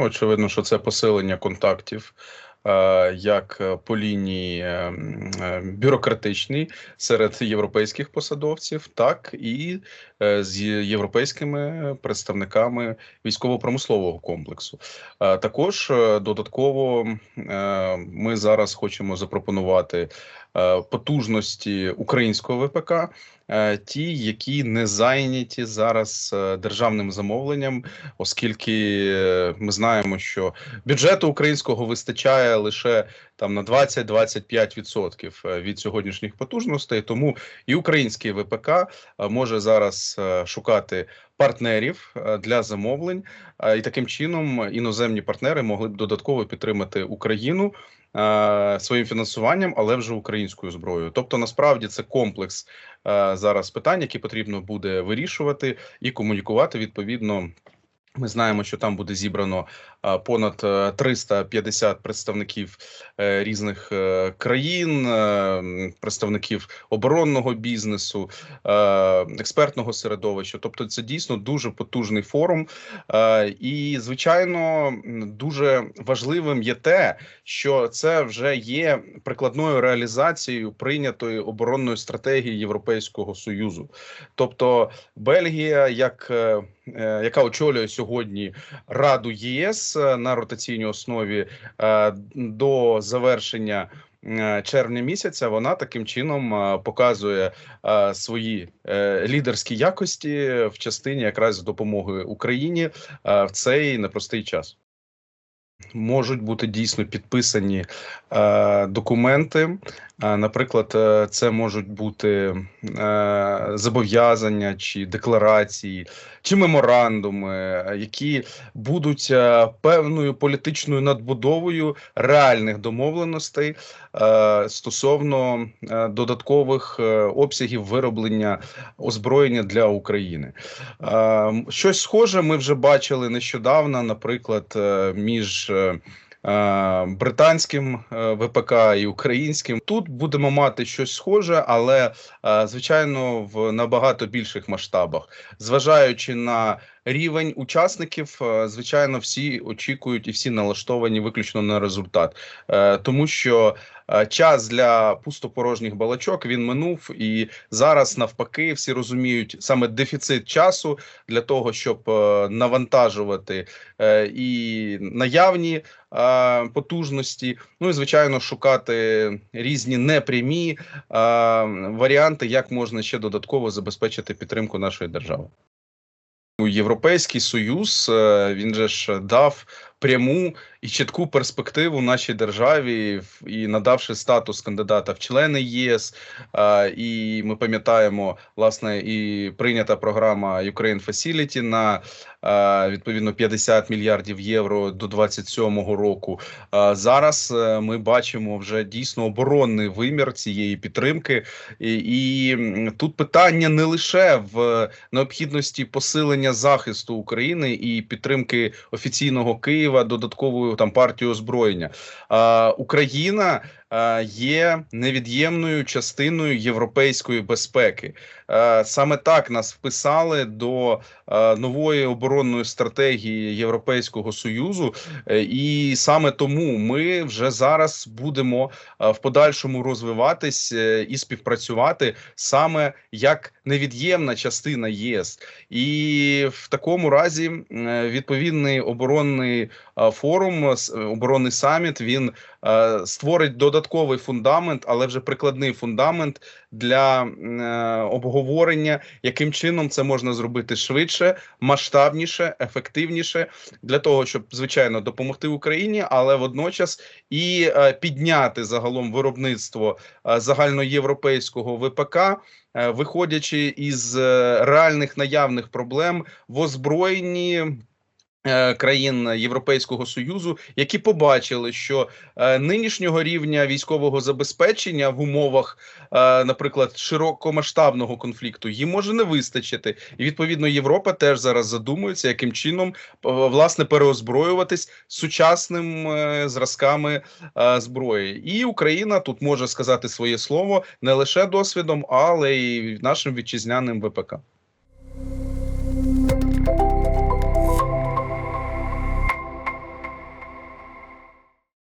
Очевидно, що це посилення контактів. е, Як е, по лінії е, бюрократичній серед європейських посадовців, так і з європейськими представниками військово-промислового комплексу. Також додатково ми зараз хочемо запропонувати потужності українського ВПК, е, ті, які не зайняті зараз е, державним замовленням, оскільки е, ми знаємо, що бюджету українського вистачає лише там на 20-25% е, від сьогоднішніх потужностей. Тому і український ВПК е, може зараз е, шукати партнерів е, для замовлень, е, і таким чином іноземні партнери могли б додатково підтримати Україну. е, Своїм фінансуванням, але вже українською зброєю. Тобто, насправді це комплекс зараз питань, які потрібно буде вирішувати і комунікувати відповідно. Ми знаємо, що там буде зібрано понад е, 350 представників е, різних е, країн, е, представників оборонного бізнесу, е, експертного середовища. Тобто, це дійсно дуже потужний форум. Е, І, звичайно, дуже важливим є те, що це вже є прикладною реалізацією прийнятої оборонної стратегії Європейського союзу. Тобто, Бельгія, як е, е, яка очолює сьогодні Раду ЄС е, на ротаційній основі е, до завершення. е, Червня місяця вона таким чином е, показує е, свої е, лідерські якості в частині якраз допомоги Україні е, в цей непростий час. Можуть бути дійсно підписані е, документи. Е, наприклад, е, це можуть бути е, зобов'язання чи декларації, чи меморандуми, які будуть е, певною політичною надбудовою реальних домовленостей е, стосовно е, додаткових е, обсягів вироблення озброєння для України. Е, Щось схоже ми вже бачили нещодавно, наприклад, е, е, е, британським е, ВПК і українським. Тут будемо мати щось схоже, але звичайно в набагато більших масштабах, зважаючи на рівень учасників, е, звичайно, всі очікують і всі налаштовані виключно на результат, Е, тому що е, час для пустопорожніх балачок він минув, і зараз навпаки всі розуміють саме дефіцит часу для того, щоб навантажувати і наявні потужності. Ну і звичайно, шукати різні непрямі варіанти, як можна ще додатково забезпечити підтримку нашої держави. Європейський союз е, він же ж дав пряму і чітку перспективу нашій державі і надавши статус кандидата в члени єС. І ми пам'ятаємо власне і прийнята програма Ukraine Facility на відповідно 50 мільярдів євро до 27-го року. Зараз е, ми бачимо вже дійсно оборонний вимір цієї підтримки, і, і тут питання не лише в необхідності посилення захисту України і підтримки офіційного Києва додатковою там партію озброєння. А, Україна є невід'ємною частиною європейської безпеки. Саме так нас вписали до нової оборонної стратегії Європейського союзу, Е, і саме тому ми вже зараз будемо в подальшому розвиватись е, і співпрацювати саме як невід'ємна частина ЄС. І в такому разі е, відповідний оборонний е, форум, е, оборонний саміт, він е, створить додатковий фундамент, але вже прикладний фундамент для е, обговорення, яким чином це можна зробити швидше, масштабніше, ефективніше для того, щоб звичайно допомогти Україні, але водночас і е, підняти загалом виробництво е, загальноєвропейського ВПК. е, Виходячи із е, реальних наявних проблем в озброєнні країн Європейського союзу, які побачили, що е, нинішнього рівня військового забезпечення в умовах, е, наприклад, широкомасштабного конфлікту їм може не вистачити, і відповідно Європа теж зараз задумується, яким чином е, власне переозброюватись сучасним е, зразками е, зброї. І Україна тут може сказати своє слово не лише досвідом, але й нашим вітчизняним ВПК.